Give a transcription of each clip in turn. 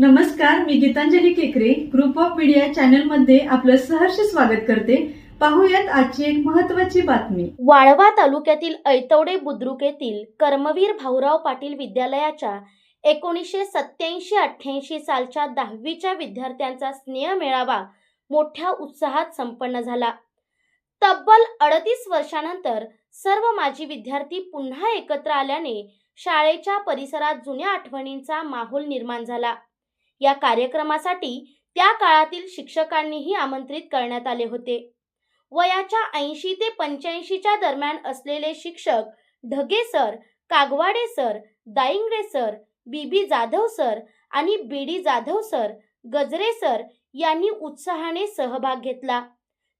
नमस्कार मी गीतांजली केकरे. Group of media चॅनलमध्ये आपलं सहर्ष स्वागत करते. पाहूयात आजची एक महत्वाची बातमी. वाळवा तालुक्यातील ऐतवडे बुद्रुक येथील कर्मवीर भाऊराव पाटील विद्यालयाच्या एकोणीसशे सत्याऐंशी अठ्ठ्याऐंशी सालच्या दहावीच्या विद्यार्थ्यांचा स्नेह मेळावा मोठ्या उत्साहात संपन्न झाला. तब्बल अडतीस वर्षानंतर सर्व माजी विद्यार्थी पुन्हा एकत्र आल्याने शाळेच्या परिसरात जुन्या आठवणींचा माहोल निर्माण झाला. या कार्यक्रमासाठी त्या काळातील शिक्षकांनीही आमंत्रित करण्यात आले होते. वयाच्या ऐंशी ते पंच्याऐंशीच्या दरम्यान असलेले शिक्षक Dhage sir Kagwade sir Daingade sir B B Jadhav sir आणि B D Jadhav sir Gajare sir यांनी उत्साहाने सहभाग घेतला.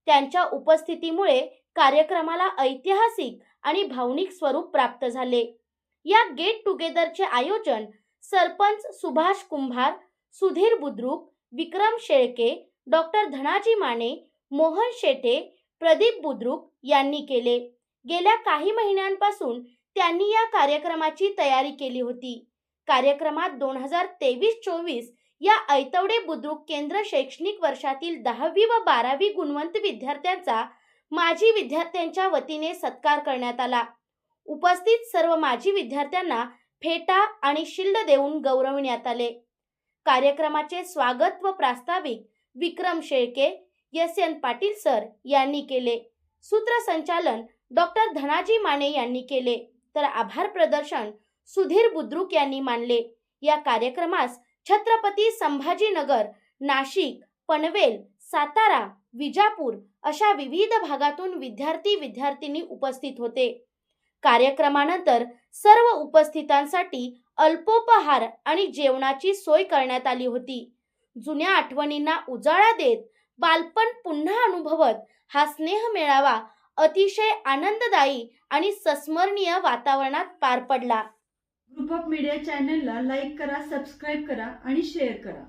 त्यांच्या उपस्थितीमुळे कार्यक्रमाला ऐतिहासिक आणि भावनिक स्वरूप प्राप्त झाले. या गेट टुगेदरचे आयोजन सरपंच सुभाष कुंभार सुधीर बुद्रुक विक्रम शेळके डॉक्टर धनाजी माने मोहन शेटे प्रदीप बुद्रुक यांनी केले. गेल्या काही महिन्यांपासून त्यांनी या कार्यक्रमाची तयारी केली होती. कार्यक्रमात दोन हजार तेवीस चोवीस या ऐतवडे बुद्रुक केंद्र शैक्षणिक वर्षातील दहावी व बारावी गुणवंत विद्यार्थ्यांचा माजी विद्यार्थ्यांच्या वतीने सत्कार करण्यात आला. उपस्थित सर्व माजी विद्यार्थ्यांना फेटा आणि शिल्ड देऊन गौरवण्यात आले. कार्यक्रमाचे स्वागत व प्रास्ताविक Vikram Shelke S. N. Patil sir यांनी केले. सूत्रसंचालन डॉक्टर धनाजी माने यांनी केले. तर आभार प्रदर्शन सुधीर बुद्रुक यांनी मानले. या कार्यक्रमास छत्रपती संभाजीनगर नाशिक पनवेल सातारा विजापूर अशा विविध भागातून विद्यार्थी विद्यार्थिनी उपस्थित होते. कार्यक्रमानंतर सर्व उपस्थितांसाठी अल्पोपहार आणि जेवणाची सोय करण्यात आली होती. जुन्या आठवणींना उजाळा देत बालपण पुन्हा अनुभवत हा स्नेह मेळावा अतिशय आनंददायी आणि संस्मरणीय वातावरणात पार पडला. ग्रुप ऑफ मीडिया चॅनलला लाईक करा सबस्क्राईब करा आणि शेअर करा.